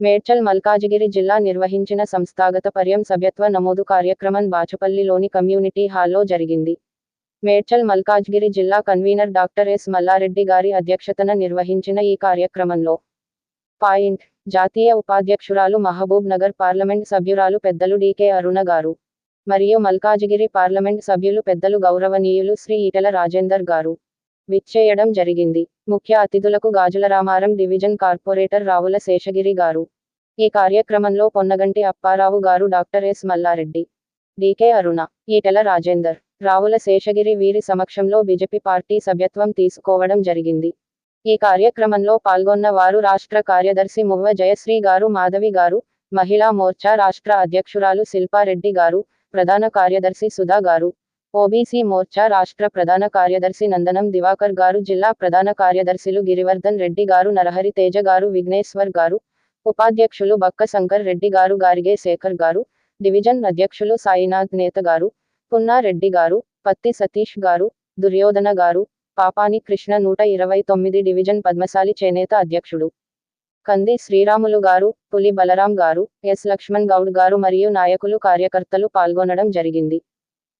మేడ్చల్ మల్కాజిగిరి జిల్లా నిర్వహించిన సంస్థాగత పర్యం సభ్యత్వ నమోదు కార్యక్రమం బాచపల్లిలోని కమ్యూనిటీ హాల్లో జరిగింది. మేడ్చల్ మల్కాజ్గిరి జిల్లా కన్వీనర్ డాక్టర్ ఎస్ మల్లారెడ్డి గారి అధ్యక్షతన నిర్వహించిన ఈ కార్యక్రమంలో పాయింట్ జాతీయ ఉపాధ్యక్షురాలు మహబూబ్ నగర్ పార్లమెంట్ సభ్యురాలు పెద్దలు డీకే అరుణ గారు మరియు మల్కాజిగిరి పార్లమెంట్ సభ్యులు పెద్దలు గౌరవనీయులు శ్రీ ఈటల రాజేందర్ గారు. విచ్చేయడం జరిగింది. ముఖ్య అతిథులకు గాజుల రామారం డివిజన్ కార్పొరేటర్ రావుల శేషగిరి గారు. ఈ కార్యక్రమంలో Ponnaganti Apparao garu doctor S Mallareddy D K Aruna Etela Rajender Ravula Seshagiri వీరి సమక్షంలో బీజేపీ పార్టీ సభ్యత్వం తీసుకోవడం జరిగింది. ఈ కార్యక్రమంలో పాల్గొన్న వారు రాష్ట్ర కార్యదర్శి మువ్వ జయశ్రీ గారు మాధవి గారు మహిళా మోర్చా రాష్ట్ర అధ్యక్షురాలు శిల్పారెడ్డి గారు ప్రధాన కార్యదర్శి సుధా గారు ఓబీసీ మోర్చా రాష్ట్ర ప్రధాన కార్యదర్శి నందనం దివాకర్ గారు జిల్లా ప్రధాన కార్యదర్శులు గిరివర్ధన్ రెడ్డి గారు నరహరి తేజ గారు విఘ్నేశ్వర్ గారు ఉపాధ్యక్షులు బక్క శంకర్ రెడ్డి గారు గారిగే శేఖర్ గారు డివిజన్ అధ్యక్షులు సాయినాథ్ నేత గారు పున్నారెడ్డి గారు పత్తి సతీష్ గారు దుర్యోధన గారు పాపాని కృష్ణ నూట ఇరవై తొమ్మిది డివిజన్ పద్మశాలి చేనేత అధ్యక్షుడు. కంది శ్రీరాములు గారు పులి బలరాం గారు ఎస్ లక్ష్మణ్ గౌడ్ గారు మరియు నాయకులు కార్యకర్తలు పాల్గొనడం జరిగింది.